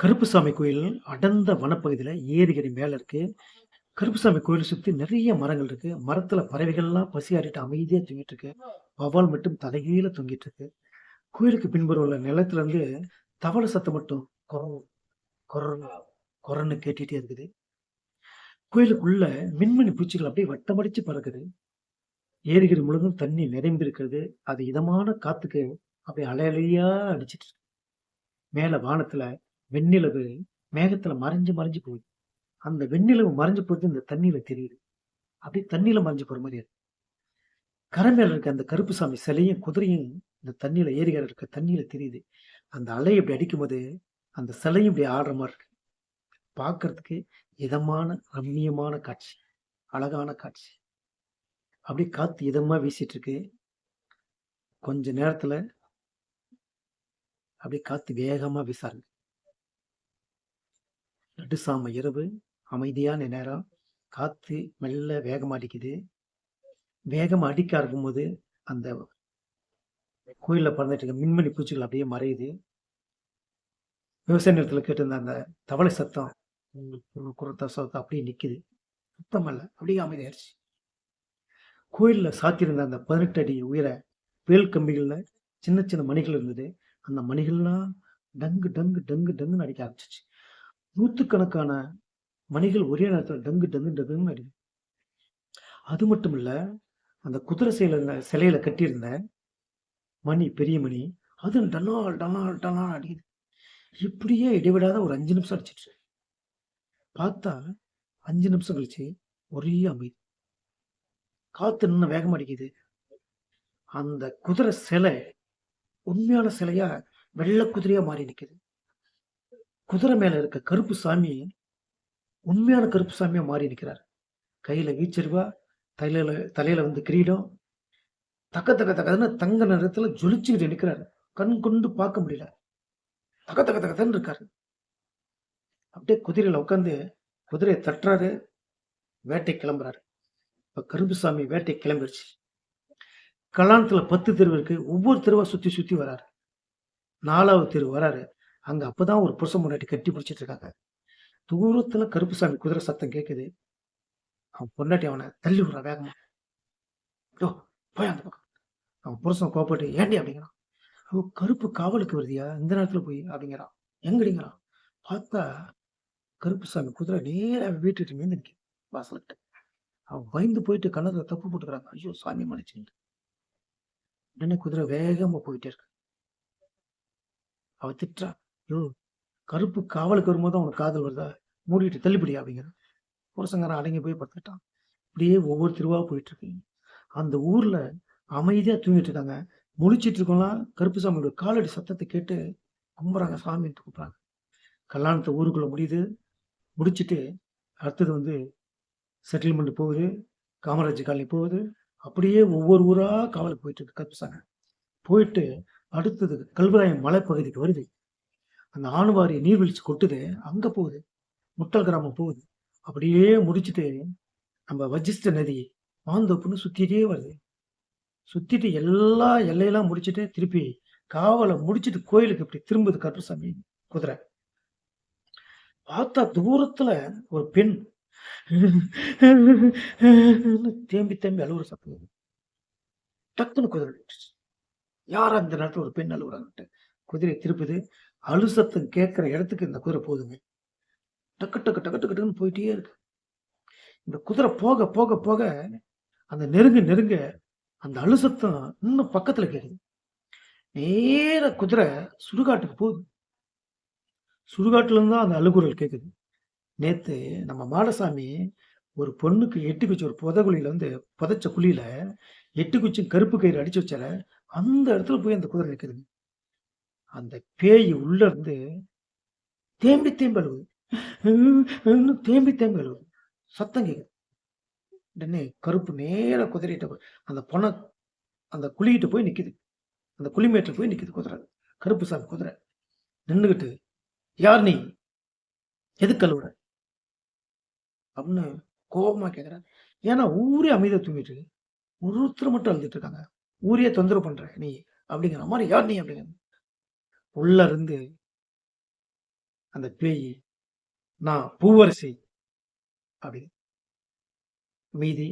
கருப்புசாமி கோயில் அடர்ந்த வனப்பகுதியில் ஏரிக்கரை மேலே இருக்குது கருப்புசாமி கோயிலை சுற்றி நிறைய மரங்கள் இருக்குது மரத்தில் பறவைகள்லாம் பசியாறிட்டு அமைதியாக தூங்கிட்டு இருக்கு. வௌவால் மட்டும் தலைகீழ தொங்கிட்டு இருக்கு. கோயிலுக்கு பின்புறம் உள்ள நிலத்துலேருந்து தவளை தவள சத்தம் மட்டும் கொர குரல் கொரன்னு கேட்டுட்டே இருக்குது. கோயிலுக்குள்ள மின்மணி பூச்சிகள் அப்படியே வட்டமடிச்சு பறக்குது. ஏரிக்கரை முழுவதும் தண்ணி நிறைந்திருக்கிறது. அது இதமான காத்துக்கு அப்படியே அலையலையாக அடிச்சிட்டு இருக்கு. வானத்தில் வெண்ணிலவு மேகத்துல மறைஞ்சு மறைஞ்சு போகுது. அந்த வெண்ணிலவு மறைஞ்சு போறது இந்த தண்ணியில தெரியுது. அப்படியே தண்ணியில மறைஞ்சு போற மாதிரி இருக்கு. கரை மேல இருக்க அந்த கருப்புசாமி சிலையும், குதிரையும் இந்த தண்ணியில ஏரிகரை இருக்க தண்ணியில தெரியுது. அந்த அலை இப்படி அடிக்கும்போது, அந்த சிலையும் இப்படி ஆடுற மாதிரி இருக்கு. பார்க்கறதுக்கு இதமான, ரம்மியமான காட்சி. அழகான காட்சி. அப்படியே காத்து இதமா வீசிட்டு இருக்கு. கொஞ்ச நேரத்துல அப்படியே காத்து வேகமா வீசாருங்க நடுசாம இரவு, அமைதியான நேரம். காற்று மெல்ல வேகமாக அடிக்குது. வேகமா அடிக்க ஆரம்பிக்கும்போது, அந்த கோயிலில் பறந்துட்டு இருக்க மின்மணி பூச்சிகள் அப்படியே மறையுது. விவசாய நிலத்தில் கேட்டிருந்த அந்த தவளை சத்தம், குரத்த சத்தம் அப்படியே நிற்குது சுத்தம் இல்லை அப்படியே அமைதியாயிருச்சு. கோயிலில் சாத்தியிருந்த அந்த 18 அடி உயர வேல் கம்பிகளில் சின்ன சின்ன மணிகள் இருந்தது. அந்த மணிகள்லாம் டங்கு டங்கு டங்கு டங்குன்னு அடிக்க ஆரம்பிச்சிச்சு நூற்றுக்கணக்கான மணிகள் ஒரே நேரத்தில் டங்கு டங்கு டங்குன்னு அடிக்குது. அது மட்டும் இல்லை அந்த குதிரை சிலைல சிலையில கட்டியிருந்த மணி, பெரிய மணி, அது டனால் டனால் டனால் அடிக்குது. இப்படியே இடைவிடாத ஒரு அஞ்சு நிமிஷம் அடிச்சிட்டு பார்த்தா அஞ்சு நிமிஷம் கழிச்சு ஒரே அமைதி. காத்து நின்று வேகம் அடிக்குது. அந்த குதிரை சிலை உண்மையான சிலையா வெள்ள குதிரையா மாறி நிற்குது குதிரை மேல இருக்க கருப்பு சாமி உண்மையான கருப்பு சாமியா மாறி நிற்கிறார் கையில வீச்சரிவா தலையில தலையில வந்து கிரீடம். தக்க தக்க தக்கதுன்னு தங்க நிறத்துல ஜொலிச்சுக்கிட்டு நிக்கிறாரு. கண் கொண்டு பார்க்க முடியல. தக்க தக்க தகன்னு இருக்காரு. அப்படியே குதிரையில உட்காந்து குதிரையை தட்டுறாரு. வேட்டை கிளம்புறாரு. இப்ப கருப்புசாமி வேட்டைக்கு கிளம்பிருச்சு. கல்லாணத்துல 10 தெரு இருக்கு. ஒவ்வொரு தெருவா சுத்தி சுத்தி வராரு. நாலாவது தெரு வராரு. அங்கே அப்போ தான் ஒரு புருஷன் முன்னாடி கட்டி பிடிச்சிட்டு இருக்காங்க. தூரத்துல கருப்புசாமி குதிரை சத்தம் கேட்குது. அவன் பொண்டாட்டி அவனை தள்ளி விடுறா வேகமா. யோ போய் அந்த பக்கம். அவன் புருஷன் கோப்பட்டு ஏன்டி அப்படிங்கிறான். அவன் கருப்பு காவலுக்கு வருதியா இந்த நேரத்தில் போய் அப்படிங்கிறான். எங்கடிங்கிறான். பார்த்தா கருப்புசாமி குதிரை நேராக வீட்டுட்டு மீந்து நிக்குது வாசல்கிட்ட. அவன் பயந்து போயிட்டு கன்னத்துல தப்பு போட்டுக்கிறாங்க. ஐயோ! சாமி மன்னிச்சிடுங்க. உடனே குதிரை வேகமா போயிட்டே இருக்கு. அவ திட்டுறா. கருப்பு காவலுக்கு வரும்போது அவனுக்கு காதல் வருதா? மூடிட்டு தள்ளிப்படியா அப்படிங்கிற புருஷன்காரன் அடங்கி போய் படுத்துக்கிட்டான். இப்படியே ஒவ்வொரு திருவாக போயிட்டு இருக்கு. அந்த ஊர்ல அமைதியா தூங்கிட்டு இருக்காங்க. முழிச்சிட்டு இருக்கோம்லாம் கருப்பு சாமியோட காலடி சத்தத்தை கேட்டு கும்புறாங்க, சாமின்னு கூப்பிட்றாங்க கல்யாணத்தை ஊருக்குள்ள முடியுது. முடிச்சுட்டு அடுத்தது வந்து செட்டில்மெண்ட் போகுது. காமராஜர் காலனி போகுது. அப்படியே ஒவ்வொரு ஊரா காவலுக்கு போயிட்டு இருக்கு கருப்புசாமி. போயிட்டு அடுத்தது கல்வராயன் மலைப்பகுதிக்கு வருது. அந்த ஆணுவாரி நீர்வீழ்ச்சி கொட்டுது. அங்க போகுது. முட்டல் கிராமம் போகுது. அப்படியே முடிச்சுட்டு நம்ம வசிஷ்ட நதி மாந்தோப்புன்னு சுத்திட்டே வருது. சுத்திட்டு எல்லா எல்லையெல்லாம் முடிச்சுட்டு திருப்பி காவல முடிச்சுட்டு கோயிலுக்கு இப்படி திரும்புது கருப்பசாமி குதிரை. பார்த்தா தூரத்துல ஒரு பெண் தேம்பி தேம்பி அழுவுற சத்தம் டக்குன்னு குதிரை நின்றுச்சு. அந்த நேரத்தில் நேரத்துல ஒரு பெண் அழுவுறாங்கன்ட்டு. குதிரை திருப்புது. அழு சத்தம் கேட்குற இடத்துக்கு இந்த குதிரை போகுதுங்க. டக்கு டக்கு டக்கு டக்கு டக்குன்னு போயிட்டே இருக்கு. இந்த குதிரை போக போக போக அந்த நெருங்க நெருங்க அந்த அழு சத்தம் இன்னும் பக்கத்தில் கேட்குது நேர குதிரை சுடுகாட்டுக்கு போகுது. சுடுகாட்டுலேருந்து தான் அந்த அழுகுரல் கேட்குது நேற்று நம்ம மாடசாமி ஒரு பொண்ணுக்கு எட்டு குச்சி ஒரு புதைகுழியில வந்து புதைச்ச குழியில் எட்டு குச்சி கருப்பு கயிறு அடித்து வச்சால, அந்த இடத்துல போய் அந்த குதிரை நிற்குதுங்க அந்த பேய் உள்ள இருந்து தேம்பி தேம்பி அழுகுது தேம்பி தேம்பி அழுகுது சத்தம் கேட்குது உடனே கருப்பு நேராக குதிரையிட்ட போய் அந்த பொண்ண அந்த குழிகிட்ட போய் நிற்கிது அந்த குழிமேட்டில் போய் நிற்கிது குதிரை. கருப்பு சாமி குதிரை. நின்றுக்கிட்டு "யார் நீ? எதுக்கு கழுவுற அப்படின்னு கோபமாக கேட்குறாரு. ஏன்னா ஊரே அமைதியை தூங்கிட்டு ஒருத்தர் மட்டும் அழுதுட்டு இருக்காங்க. ஊரையே தொந்தரவு பண்ணுற நீ அப்படிங்கிற மாதிரி "யார் நீ?" அப்படிங்கிற உள்ள இருந்து அந்த பேய் நான் பூவரசி அப்படின்னு மீதி